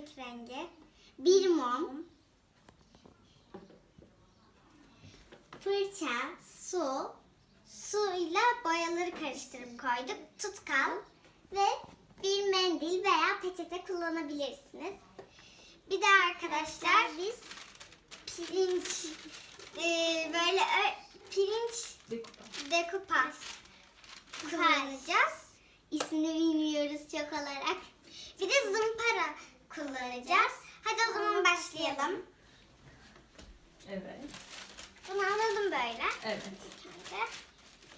kemik rengi. Bir mum. Fırça, su. Suyla boyaları karıştırıp koyduk. Tutkal ve bir mendil veya peçete kullanabilirsiniz. Bir de arkadaşlar biz pirinç e, böyle ö- pirinç dekupaj kullanacağız. İsmini bilmiyoruz çok olarak. Bir de zımpara kullanacağız. Hadi o zaman başlayalım. Evet. Bunu alalım böyle. Evet. Şimdi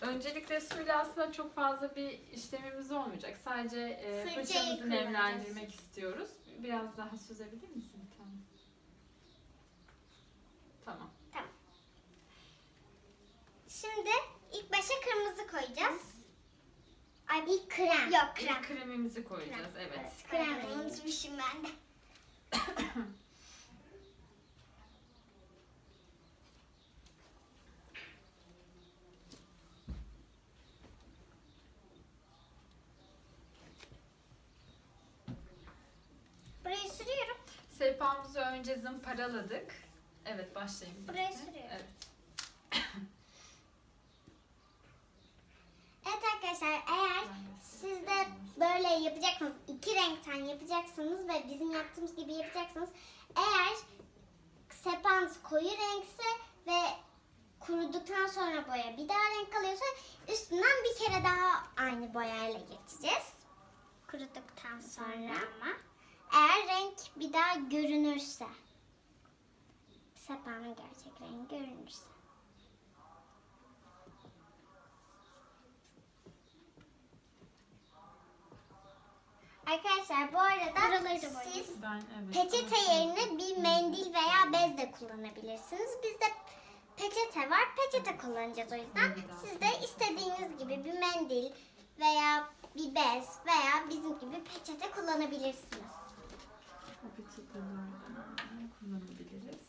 Öncelikle suyla aslında çok fazla bir işlemimiz olmayacak. Sadece e, Fırçayı fırçamızı kullanacağız. nemlendirmek istiyoruz. Biraz daha süzebilir misin? Tamam. Tamam. Şimdi ilk başa kırmızı koyacağız. Ay bir krem. Yok krem. İlk kremimizi koyacağız. Evet. Krem unutmuşum ben de. Burayı sürüyorum. Sehpamızı önce zımparaladık. Evet başlayın. Buraya sürüyorum. Evet arkadaşlar eğer siz de böyle yapacaksınız, iki renkten yapacaksınız ve bizim yaptığımız gibi yapacaksınız. Eğer sepanız koyu renkse ve kuruduktan sonra boya bir daha renk kalıyorsa üstünden bir kere daha aynı boyayla geçeceğiz. Kuruduktan sonra ama eğer renk bir daha görünürse sepanın gerçek rengi görünürse. Arkadaşlar bu arada siz Ben evet. peçete yerine bir mendil veya bez de kullanabilirsiniz. Bizde peçete var. Peçete kullanacağız o yüzden. Siz de istediğiniz gibi bir mendil veya bir bez veya bizim gibi peçete kullanabilirsiniz. O peçetelerden kullanabiliriz.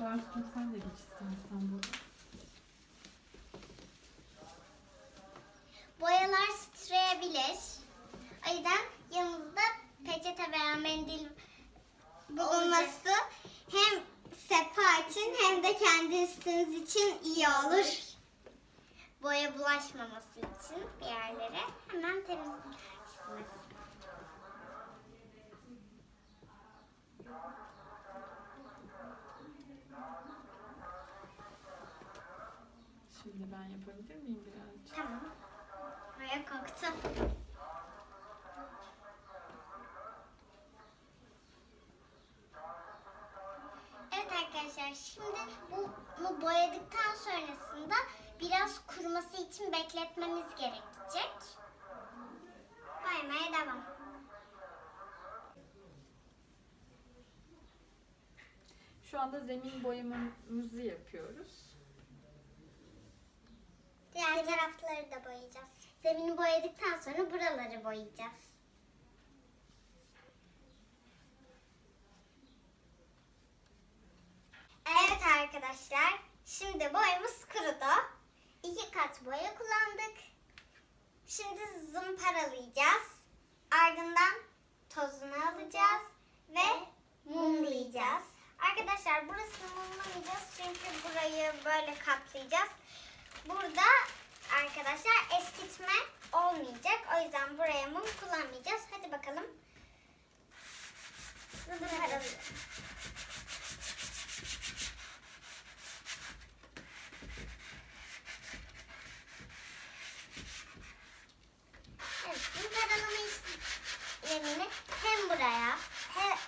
Bartu'cum sen de geç istersen burada. Boyalar titreyebilir. O yüzden yanınızda peçete veya mendil bulunması hem sepa için hem de kendi üstünüz için iyi olur. Boya bulaşmaması için bir yerlere hemen temizlersiniz. Şimdi ben yapabilir miyim birazcık? Tamam. Boya koktu. Evet arkadaşlar şimdi bu- bunu boyadıktan sonrasında biraz kuruması için bekletmemiz gerekecek. Boyamaya devam. Şu anda zemin boyamamızı yapıyoruz. Diğer tarafları da boyayacağız. Zemini boyadıktan sonra buraları boyayacağız. Evet arkadaşlar, şimdi boyamız kurudu. İki kat boya kullandık. Şimdi zımparalayacağız. Ardından tozunu alacağız ve mumlayacağız. Arkadaşlar burasını mumlamayacağız çünkü burayı böyle kaplayacağız. Burada arkadaşlar eskitme olmayacak. O yüzden buraya mum kullanmayacağız. Hadi bakalım. Zımparalayalım. Evet, zımparalama işlemini hem buraya hem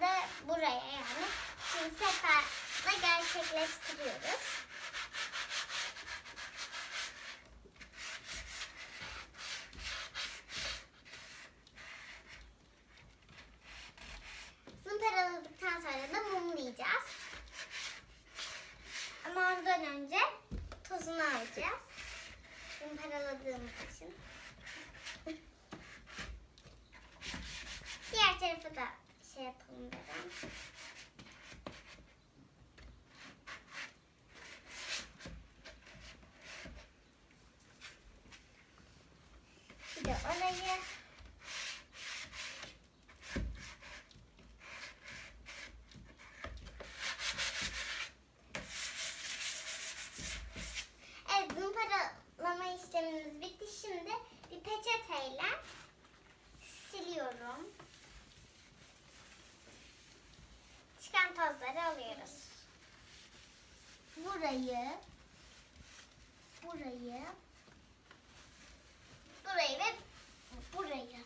de buraya yani şimdi seferle gerçekleştiriyoruz. Zımparaladıktan sonra da mumlayacağız. Ama ondan önce tozunu alacağız. Zımparaladığımız için. Diğer tarafı da şey yapalım dedim. Kenarları alıyoruz. Burayı, burayı ve burayı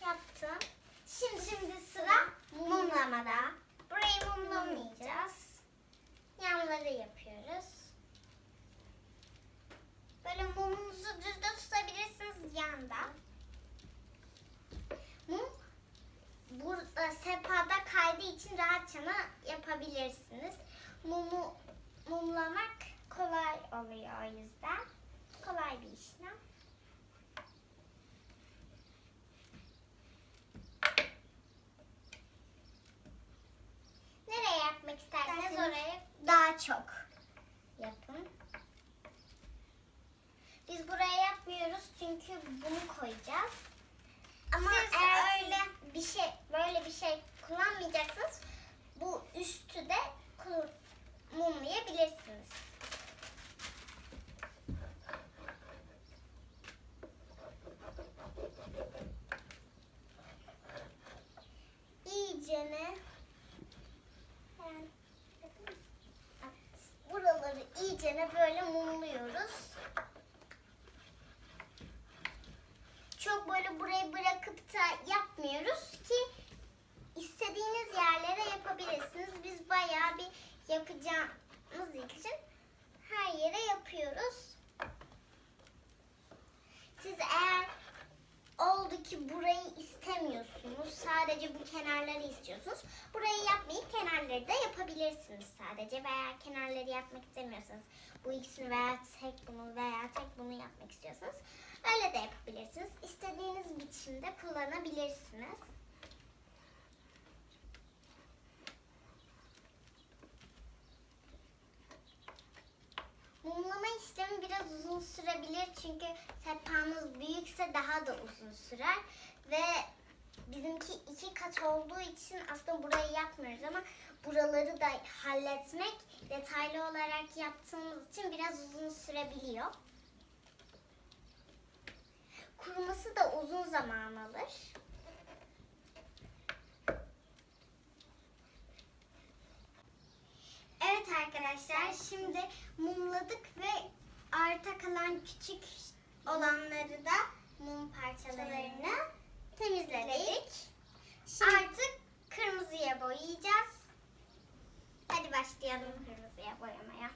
yaptım. Şimdi, şimdi sıra mumlamada. Burayı mumlamayacağız. Yanları yapıyoruz. Böyle mumunuzu düzde tutabilirsiniz yanda. Mum burada sepada kaydığı için rahatça yapabilirsiniz. Mumu mumlamak kolay oluyor o yüzden. Kolay bir işlem. Nereye yapmak isterseniz oraya daha çok yapın. Biz buraya yapmıyoruz çünkü bunu koyacağız. Ama eğer öyle bir şey böyle bir şey kullanmayacaksınız bu üstü de kul- mumlayabilirsiniz. İyicene Evet. buraları iyicene böyle mumluyoruz. çok böyle burayı bırakıp da yapmıyoruz ki istediğiniz yerlere yapabilirsiniz. Biz bayağı bir yapacağımız için her yere yapıyoruz. Siz eğer oldu ki burayı istemiyorsunuz, sadece bu kenarları istiyorsunuz. Burayı yapmayıp kenarları da yapabilirsiniz sadece veya kenarları yapmak istemiyorsanız bu ikisini veya tek bunu veya tek bunu yapmak istiyorsanız öyle de yapabilirsiniz. İstediğiniz biçimde kullanabilirsiniz. Mumlama işlemi biraz uzun sürebilir çünkü sehpanız büyükse daha da uzun sürer ve bizimki iki kat olduğu için aslında burayı yapmıyoruz ama buraları da halletmek detaylı olarak yaptığımız için biraz uzun sürebiliyor. Kuruması da uzun zaman alır. Evet arkadaşlar şimdi mumladık ve arta kalan küçük olanları da mum parçalarını temizledik. Artık kırmızıya boyayacağız. Hadi başlayalım kırmızıya boyamaya.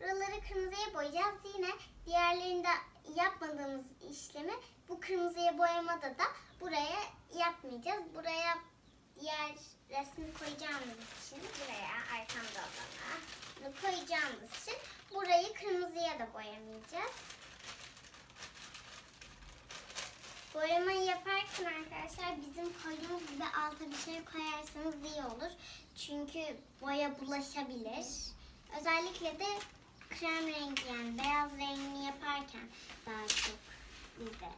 Buraları kırmızıya boyayacağız. Yine diğerlerinde yapmadığımız işlemi bu kırmızıya boyamada da buraya yapmayacağız. Buraya diğer resmi koyacağımız için buraya arkamda olana koyacağımız için burayı kırmızıya da boyamayacağız. Boyamayı yaparken arkadaşlar bizim koyduğumuz gibi alta bir şey koyarsanız iyi olur. Çünkü boya bulaşabilir. Özellikle de krem rengi yani beyaz rengini yaparken daha çok bizde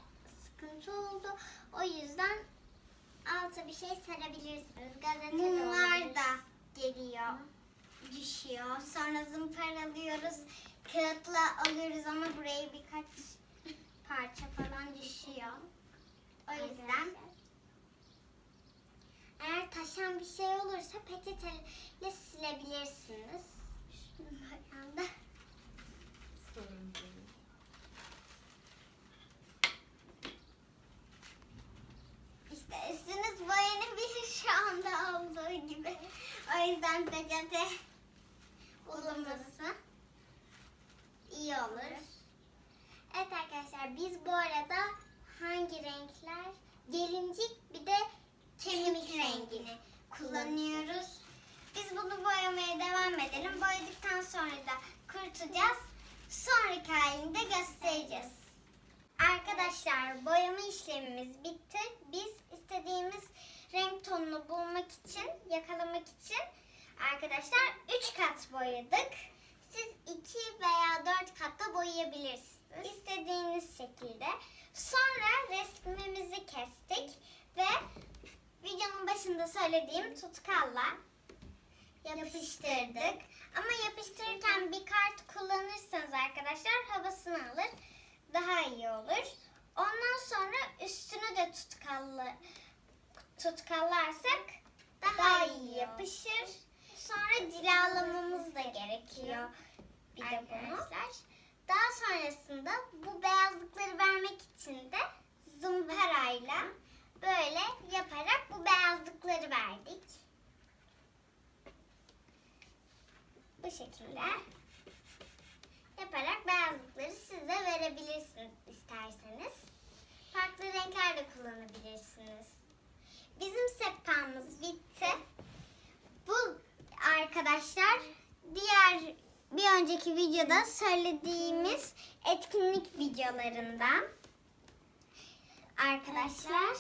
sıkıntı oldu. O yüzden alta bir şey serebilirsiniz. Gazete Mumlar da geliyor, düşüyor. Sonra zımparalıyoruz. Kağıtla alıyoruz ama buraya birkaç parça falan düşüyor. O yüzden eğer taşan bir şey olursa peçeteyle silebilirsiniz. Üstünü boyanda. Sorun değil. İşte üstünüz boyanabilir şu anda olduğu gibi. O yüzden peçete bulunması iyi olur. Evet arkadaşlar biz bu arada hangi renkler? Gelincik bir de kemik rengini kullanıyoruz. Biz bunu boyamaya devam edelim. Boyadıktan sonra da kurutacağız. Sonraki halini de göstereceğiz. Arkadaşlar boyama işlemimiz bitti. Biz istediğimiz renk tonunu bulmak için, yakalamak için arkadaşlar 3 kat boyadık. Siz 2 veya 4 katta boyayabilirsiniz. İstediğiniz şekilde. Sonra resmimizi kestik ve videonun başında söylediğim tutkalla yapıştırdık. Ama yapıştırırken bir kart kullanırsanız arkadaşlar havasını alır. Daha iyi olur. Ondan sonra üstünü de tutkalla tutkallarsak daha iyi yapışır. Sonra cilalamamız da gerekiyor. Bir de bunu. Daha sonrasında bu beyazlıkları vermek için de zımparayla böyle yaparak bu beyazlıkları verdik. Bu şekilde yaparak beyazlıkları siz de verebilirsiniz isterseniz. Farklı renkler de kullanabilirsiniz. Bizim sehpamız bitti. Bu arkadaşlar diğer bir önceki videoda söylediğimiz etkinlik videolarından. Arkadaşlar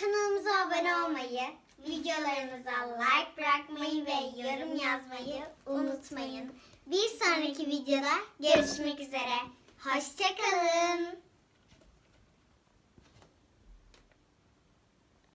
kanalımıza abone olmayı, videolarımıza like bırakmayı ve yorum yazmayı unutmayın. Bir sonraki videoda görüşmek üzere. Hoşçakalın.